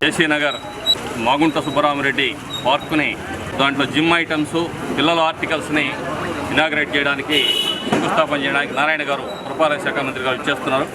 AC Nagar Magunta Subbaramareddy పార్కుని దాంట్లో gym items పిల్లల ఆర్టికల్స్ని ఇనాగ్రేట్ చేయడానికి శంకుస్థాపన చేయడానికి నారాయణ గారు పురపాలక శాఖ మంత్రి గారు ఇచ్చేస్తున్నారు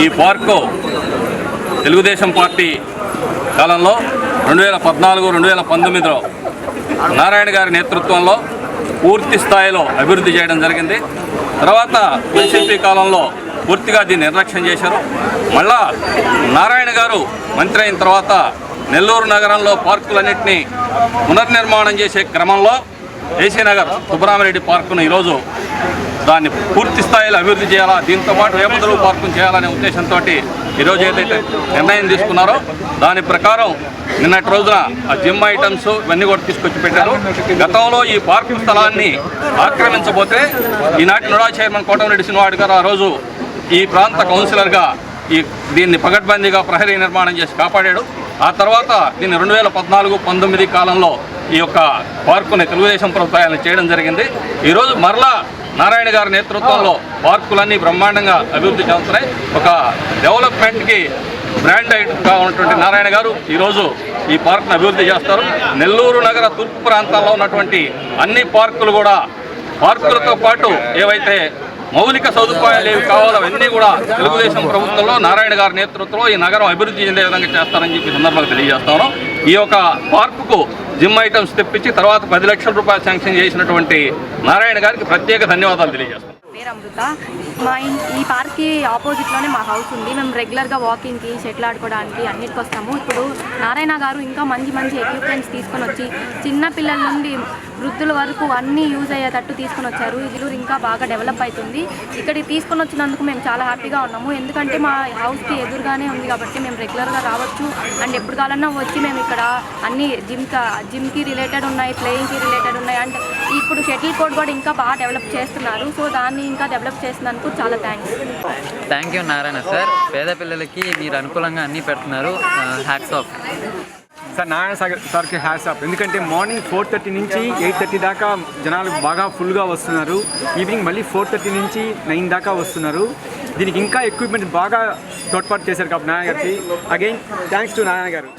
ఈ పార్కు తెలుగుదేశం పార్టీ కాలంలో రెండు వేల పద్నాలుగు రెండు వేల పంతొమ్మిదిలో నారాయణ గారి నేతృత్వంలో పూర్తి స్థాయిలో అభివృద్ధి చేయడం జరిగింది. తర్వాత వైసీపీ కాలంలో పూర్తిగా దీన్ని నిర్లక్ష్యం చేశారు. మళ్ళా నారాయణ గారు మంత్రి అయిన తర్వాత నెల్లూరు నగరంలో పార్కులన్నింటినీ పునర్నిర్మాణం చేసే క్రమంలో ఏసీ నగర్ సుబ్రహ్మరెడ్డి పార్కును ఈరోజు దాన్ని పూర్తి స్థాయిలో అభివృద్ధి చేయాలా? దీంతో పాటు వేపదలు పార్కును చేయాలనే ఉద్దేశంతో ఈరోజు ఏదైతే నిర్ణయం తీసుకున్నారో దాని ప్రకారం నిన్నటి రోజున ఆ జిమ్ ఐటమ్స్ ఇవన్నీ కూడా తీసుకొచ్చి పెట్టారు. గతంలో ఈ పార్కు స్థలాన్ని ఆక్రమించబోతే ఈనాటి నుడా చైర్మన్ కోటమిరెడ్డి శ్రీనివాడు గారు ఆ రోజు ఈ ప్రాంత కౌన్సిలర్గా ఈ దీన్ని పగడ్బందీగా ప్రహరీ నిర్మాణం చేసి కాపాడాడు. ఆ తర్వాత దీన్ని రెండు వేల పద్నాలుగు పంతొమ్మిది కాలంలో ఈ యొక్క పార్కుని తెలుగుదేశం ప్రభుత్వాలను చేయడం జరిగింది. ఈరోజు మరలా నారాయణ గారి నేతృత్వంలో పార్కులన్నీ బ్రహ్మాండంగా అభివృద్ధి చెందుతున్నాయి. ఒక డెవలప్మెంట్కి బ్రాండ్ ఐటమ్గా ఉన్నటువంటి నారాయణ గారు ఈరోజు ఈ పార్క్ను అభివృద్ధి చేస్తారు. నెల్లూరు నగర తూర్పు ప్రాంతాల్లో ఉన్నటువంటి అన్ని పార్కులు కూడా పార్కులతో పాటు ఏవైతే మౌలిక సదుపాయాలు ఏవి కావాలో అవన్నీ కూడా తెలుగుదేశం ప్రభుత్వంలో నారాయణ గారి నేతృత్వంలో ఈ నగరం అభివృద్ధి చెందే విధంగా చేస్తారని చెప్పి సందర్భంగా తెలియజేస్తాను ఈ యొక్క పార్కుకు జిమ్ ఐటమ్స్ తెప్పించి తర్వాత పది లక్షల రూపాయలు శాంక్షన్ చేసినటువంటి నారాయణ గారికి ప్రత్యేక ధన్యవాదాలు తెలియజేస్తాను మా ఈ పార్క్ పార్క్కి ఆపోజిట్లోనే మా హౌస్ ఉంది. మేము రెగ్యులర్గా వాకింగ్కి షటిల్ ఆడుకోవడానికి అన్నిటికి వస్తాము. ఇప్పుడు నారాయణ గారు ఇంకా మంచి మంచి ఎక్విప్మెంట్స్ తీసుకొని వచ్చి చిన్న పిల్లల నుండి వృద్ధుల వరకు అన్నీ యూజ్ అయ్యేటట్టు తీసుకొని వచ్చారు. ఇల్లు ఇంకా బాగా డెవలప్ అవుతుంది. ఇక్కడికి తీసుకొని వచ్చినందుకు మేము చాలా హ్యాపీగా ఉన్నాము. ఎందుకంటే మా హౌస్కి ఎదురుగానే ఉంది కాబట్టి మేము రెగ్యులర్గా రావచ్చు. అండ్ ఎప్పుడు కావాలన్నా వచ్చి మేము ఇక్కడ అన్ని జిమ్ జిమ్కి రిలేటెడ్ ఉన్నాయి ప్లేయింగ్కి రిలేటెడ్ ఉన్నాయి. అండ్ ఇప్పుడు షటిల్ కోర్ట్ కూడా ఇంకా బాగా డెవలప్ చేస్తున్నారు. సో దాన్ని ఇంకా డెవలప్ చేసినందుకు చాలా thanks thank you Narayana sir పేద పిల్లలకి మీరు అనుకూలంగా అన్నీ పెడుతున్నారు. Hats off sir Narayana Sagar సార్కి హ్యాట్స్ ఆఫ్ ఎందుకంటే మార్నింగ్ ఫోర్ థర్టీ నుంచి ఎయిట్ థర్టీ దాకా జనాలు బాగా ఫుల్గా వస్తున్నారు. ఈవినింగ్ మళ్ళీ ఫోర్ థర్టీ నుంచి నైన్ దాకా వస్తున్నారు. దీనికి ఇంకా ఎక్విప్మెంట్ బాగా తోడ్పాటు చేశారు కాబట్టి నారాయణ గారికి. అగైన్ థ్యాంక్స్ టు నారాయణ గారు.